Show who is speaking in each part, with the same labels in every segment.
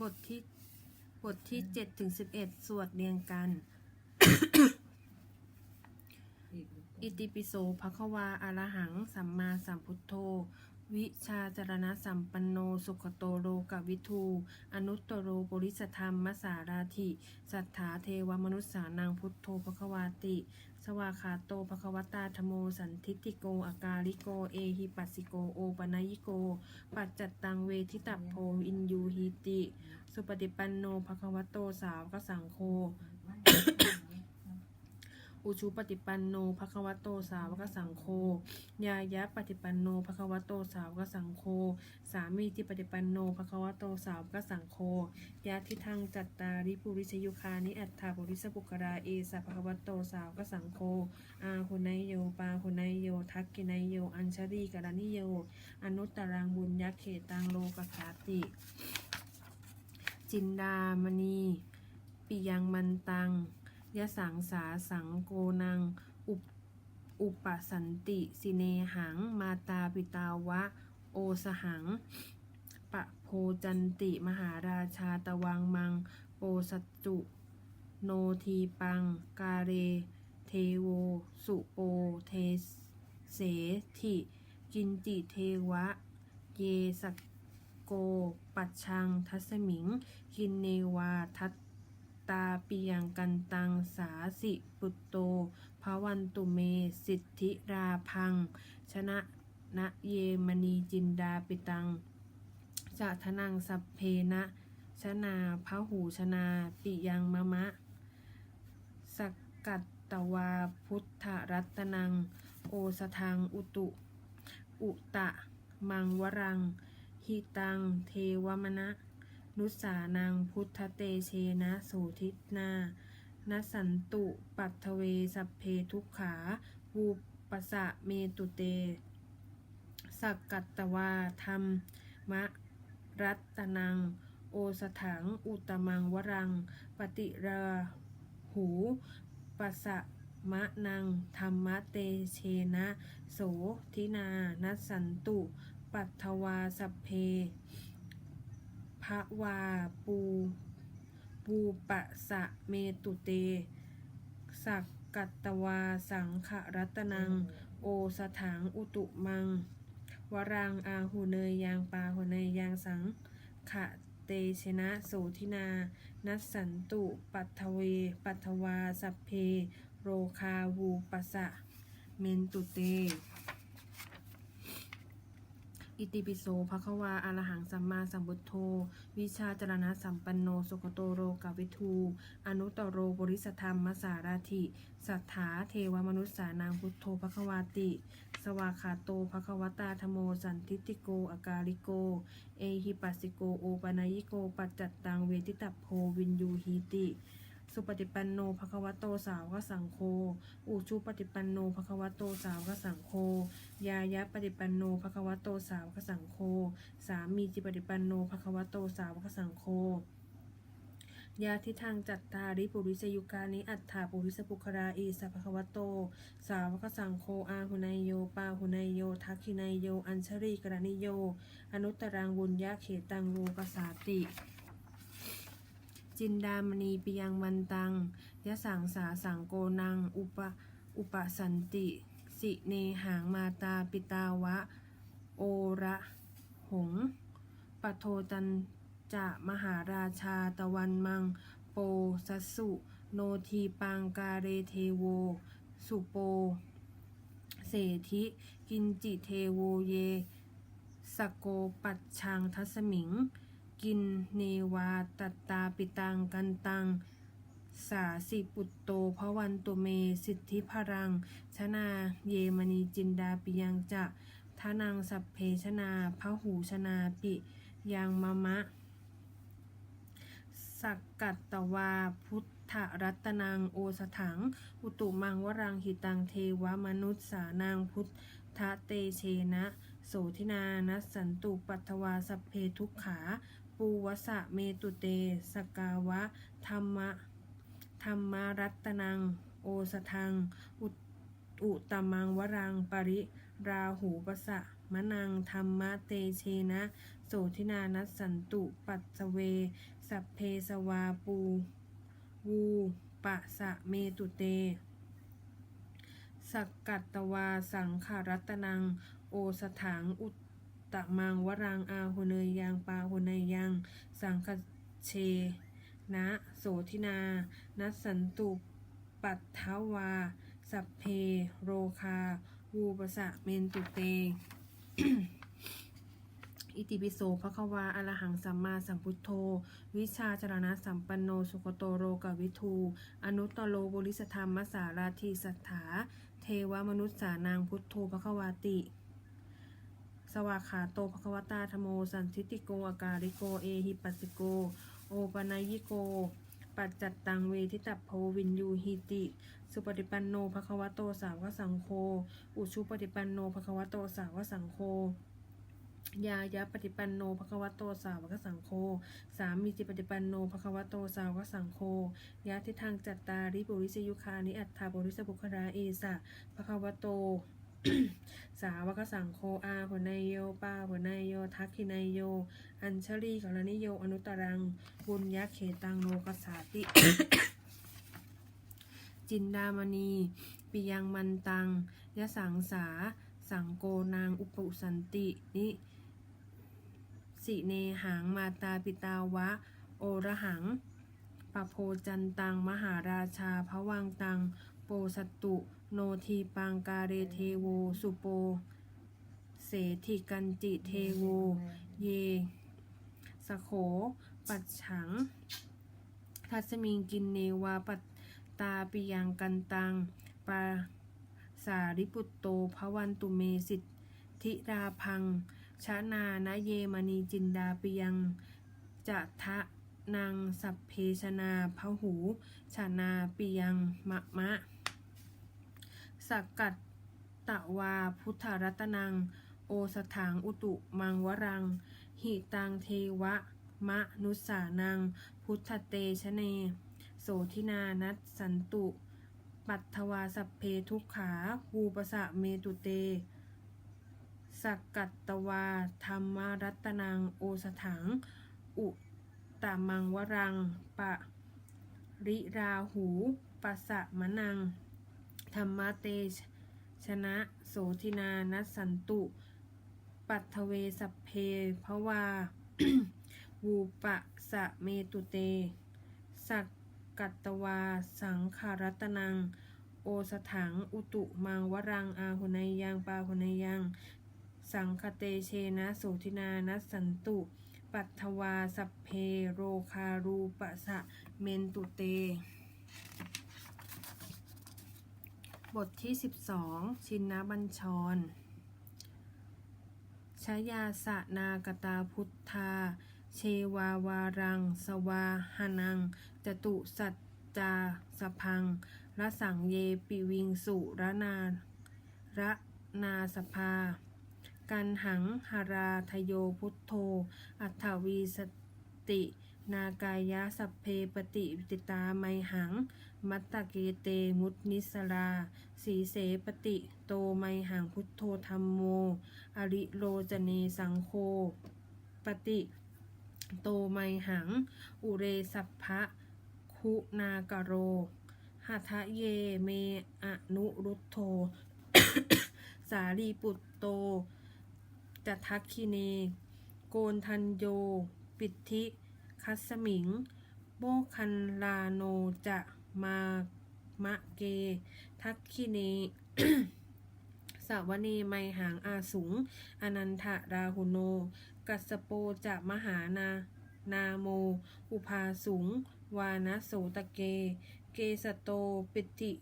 Speaker 1: บทที่บทที่เจ็ดถึงสิบเอ็ดสวดเรียงกัน อิติปิโสภควาอารหัง สัมมาสัมพุทโธ วิชาจารณะสัมปันโน สุขโตโลกวิทู อนุตตโรปุริสธรรมมสาราธิ สัทธาเทวมนุษสานังพุทโธภควาติ สวาคาโตภควตาธโมสันทิติโกอากาลิโก เอหิปัสสิโก โอปนายิโก ปัจจัตตังเวทิตัพโพอินยูหิติ สุปฏิปันโนภควโตสาวกสังโฆ อุชุปฏิปันโนภควโตสาวกสังโฆยายะปฏิปันโนภควโตสาวกสังโฆสามีจิปฏิปันโนภควโตสาวกสังโฆยะทิทังจัตตาริปุริชยุคานิอัตถาปุริสปุกราเอสะภควโตสาวกสังโฆอาหุนายโยปาหุนายโยทักกินายโยอัญชรีกรณิโย อนุตตรังบุญยักเขตังโลกขาติ จินดามณี ปิยังมันตัง ยะสังสาสังโกนัง อุปอุปสันติ สิเนหัง มาตาปิตาวะ โอสหัง ปะโพจันติ มหาราชาตวังมัง โปสจุ โนทีปัง กาเร เทโว สุโป เทเสถิ กินจิเทวะ เยสกโก ปัจชัง ทัสมิง กินเนวา ทัต ตาปิยังกันตังสาสิปุตโตภวันตุเม สิทธิราพัง ชนะนะเยมณีจินดาปิตังจะทนังสัพเพนะชนาพระหูชนาปิยังมะมะสกกัตตวาพุทธรัตนัง โอสทังอุตุ อุตะ มังวรังหิตัง เทวมณะ นุสานังพุทธเตเชนะโสทินานสันตุปัทเวสัพเพทุกขาวูปสะเมตุเต สักกัตตวาธรรมมะรัตนัง โอสถัง อุตมังวรัง ปฏิราหูปัสะมะนัง ธรรมะเตเชนะ โสทินานัสสันตุ ปัทวาสัพเพ ภะวาปู ปูปะสะเมตุเต สักกัตตวาสังขรัตนัง โอสถังอุตุมัง วรังอาหูเนยยางปาหูเนยยางสังขะเตชนะโสทินา นัสสันตุปัทถเว ปัทถวาสัพเพ โรคาวูปัสสะ เมนตุเต อิติปิโสภควาอารหังสัมมาสัมพุทโธ วิชาจรณะสัมปันโนสุขโตโรกวิทูอนุตตโรบริสธรรมมสาราธิ สัทธาเทวมนุษสานังพุทโธภควาติ สวาคาโตภควตาธโมสันทิติโกอากาลิโก เอหิปัสสิโกโอปนายิโกปัจจัตตังเวทิตัพโพวินยูหีติ สุปฏิปันโนภควโตสาวกสังโฆอุชุปฏิปันโนภควโตสาวกสังโฆยายะปฏิปันโนภควโตสาวกสังโฆสามีจิปฏิปันโนภควโตสาวกสังโฆยาทิทางจัตตาริปุริสยุกานิอัตถาปุริสปุคราอีสัพพะวโต สาวกสังโฆอาหุนายโยปาหุนายโยทักขินายโย อัญชรีกรณิโย อนุตตรังบุญญาเขตังโลกสาติ จินดามณีปิยังวันตังยะสังสาสังโกนัง อุปอุปสันติ สิเนหางมาตาปิตาวะ โอระหงปโทจันจะมหาราชาตะวันมัง โปสัสสุ โนทีปังกาเรเทโว สุโป เสธิกินจิเทโวเย สโกปัจชังทัสมิง กินเนวาตัตตาปิตังกันตัง สาสิปุตโตพระวันตุเมสิทธิพรัง ชนาเยมณีจินดาปิยังจะทานังสัพเพชนาพระหูชนาปิยังมะมะ สักกัตตวาพุทธรัตนังโอสถัง อุตุมังวรังหิตังเทวมนุษสานังพุทธเตเชนะ โสทินานัสสันตุปัทวาสัพเพทุกขา ปูวสะเมตุเต สกาวะ ธรรมะ ธรรมารัตนัง โอสทัง อุอุตมังวรัง ปริ ราหูปสะมะนัง ธรรมะเตเชนะ โสทินานัสสันตุ ปัสสเว สัพเพสวาปู วูปะสะเมตุเต สักกัตตวาสังขารัตนัง โอสถังอุต ตะมังวรังอาหุเนยยังปาหุเนยยัง สังคเชนะโสทินา นัสสันตุปัตถวา สัพเพโรคา วูปสะเมนตุเต อิติปิโสภควาอรหังสัมมาสัมพุทโธ วิชาจรณะสัมปันโนสุขโตโรกวิทู อนุตตโลบุริสธรรมสาราธีสัทธา เทวมนุษย์สานางพุทโธภควาติ สวากขาโตภควตาธโม สันทิติโกอาการิโก เอหิปัสสิโก โอปนายิโก ปัจจัตตังเวทิตัพโพวินยูหิติ สุปฏิปันโนภควโตสาวกสังโฆ อุชุปฏิปันโนภควโตสาวกสังโฆยายะปฏิปันโนภควโตสาวกสังโฆสามีจิปฏิปันโนภควโตสาวกสังโฆยะทิทางจัตตาริปุริสยุคานิอัตถาปุริสบุคราเอสะภควโต สาวกสังโฆอาหุนายโยปาหุนายโย ทักขินายโย อัญชลีกรณิโย อนุตรัง บุญยะเขตังโลกสาติ จินดามณีปิยังมันตังยะสังสา สังโกนางอุปุสันตินิสิเนหังมาตาปิตาวะ โอระหังปะโพจันตัง มหาราชาพระวังตัง โปสตุ โนทีปังกาเรเทโว สุโป เสถิกันจิเทโว เย สโข ปัจฉัง ทัสมิงกินเนวาปัตตาปิยังกันตังปาสาริปุตโตภวันตุเมสิทธิราพังชนานะเยมณีจินดาปิยังจะทะนางสัพเพชนาพหูชนาปิยังมะมะ สักกัตตะวาพุทธรัตนัง โอสถางอุตุมังวรัง หิตังเทวะ มะนุสานัง พุทธเตชะเน โสทินานัสสันตุ ปัตถวาสัพเพทุกขาวูปสะเมตุเต สักกัตตวาธรรมรัตนัง โอสถัง อุตามังวรัง ปะ ริราหูปัสสะมะนัง ธรรมเตชนะโสทินานัสสันตุ ปัทเวสัพเพภวาวูปะสะเมตุเต สักกัตวา สังขารตนัง โอสถัง อุตุมังวรัง อาหุนายยังปาหุนายยัง สังคเตเชนะโสทินานัสสันตุ ปัทถวาสัพเพโรคารูปะสะเมนตุเต บทที่ 12 ชินนบัญชร ชยาสะนากตาพุทธา เชวาวารัง สวาหนัง จตุสัจจาสพังระสังเยปิวิงสุระนาระนาสภา กันหังหาราทโยพุทโธ อัฏฐวีสติ นากายะสัพเพปฏิปิตาไมหัง มัตตะเกเตมุตนิสรา สีเสปติโตไมหังพุทโธธรรมโม อริโลจเนสังโฆปฏิโตไมหัง อุเรสัพพะคุณากโรหัทะเยเมอนุรุตโธสารีปุตโตจัทักคิเน โกนทันโย ปิทธิ คัสสมิง โมคันลาโนจะ มามะเก ทักคิเนสาวเนไมหางอาสุง อนันทะราหุโน กัสโปจะมหานานาโม อุภาสุง วานะโสตะเก เกสโตปิติ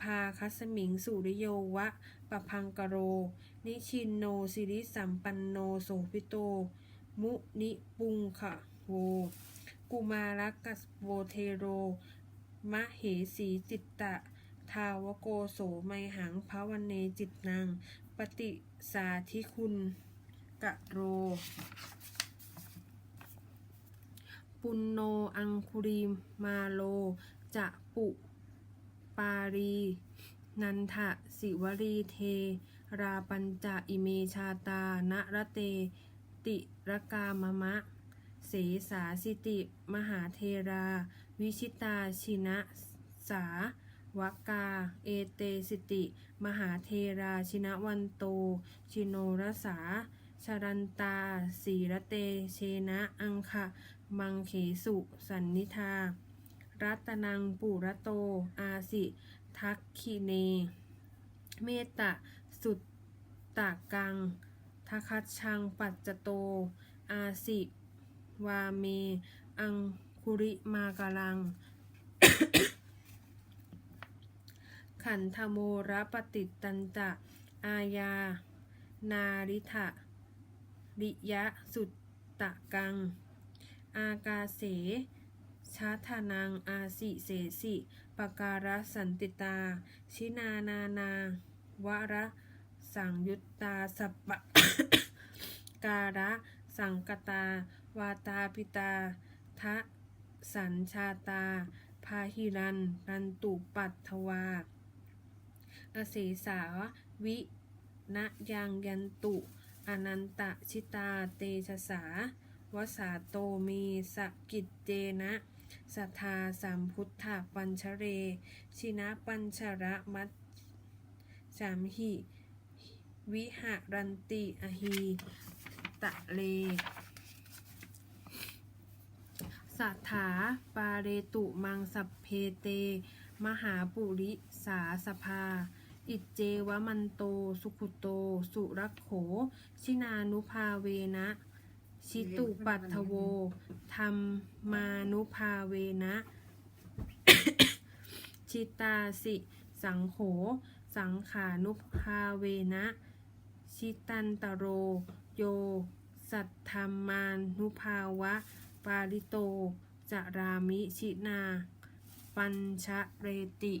Speaker 1: พาคัสมิงสุริโยวะปะพังกโร นิชินโนสิริสัมปันโนโสพิโต มุนิปุงคะโว กุมารักัสโวเทโร มะเหสีจิตตะ ทาวโกโสไมหังภาวันเนจิตนางปฏิสาธิคุณกะโร ปุณโนอังคุริมาโล จะปุปารี นันทะสิวรีเท ราปัญจะอิเมชาตานะระเต ติรกามมะ เสสาสิติ มหาเทรา วิชิตาชินะสาวกา เอเตสิติ มหาเทราชินวันโต ชิโนรสาชรันตาสีระเต เชนะ อังคะมังเขสุ สันนิธา รัตนังปุระโต อาสิ ทักขิเน เมตตะ สุตตะกังทคัชังปัจจโต อาสิ วาเม อัง คุริมากาลัง ขันธโมรปฏิตันจะอาญานาริทะริยะสุตตะกัง อากาเสชาธานัง อาสิเสสิปการะสันติตา ชินานานา วระสังยุตตาสัปปะการะ สังกตา วาตาปิตาทะ สัญชาตา พาหิรันรันตุปัตถวาอเสสาวินะยังยันตุ อนันตชิตาเตชะสาวสาโตมีสกิจเจนะสัทธาสัมพุทธปัญชเร ชินะปัญชระมัจจามหิ วิหารันติอหี ตะเล สัทธาปาเรตุมังสัพเพเต มหาปุริสาสภา อิจเจวมันโต สุขุโต สุรักโข ชินานุภาเวนะ ชิตุปัตถโว ธรรมานุภาเวนะ ชิตาสิ สังโข สังขานุภาเวนะ ชิตันตโร โย สัทธรรมานุภาวะ ปาริโตจารามิชินา ปัญชะเรติ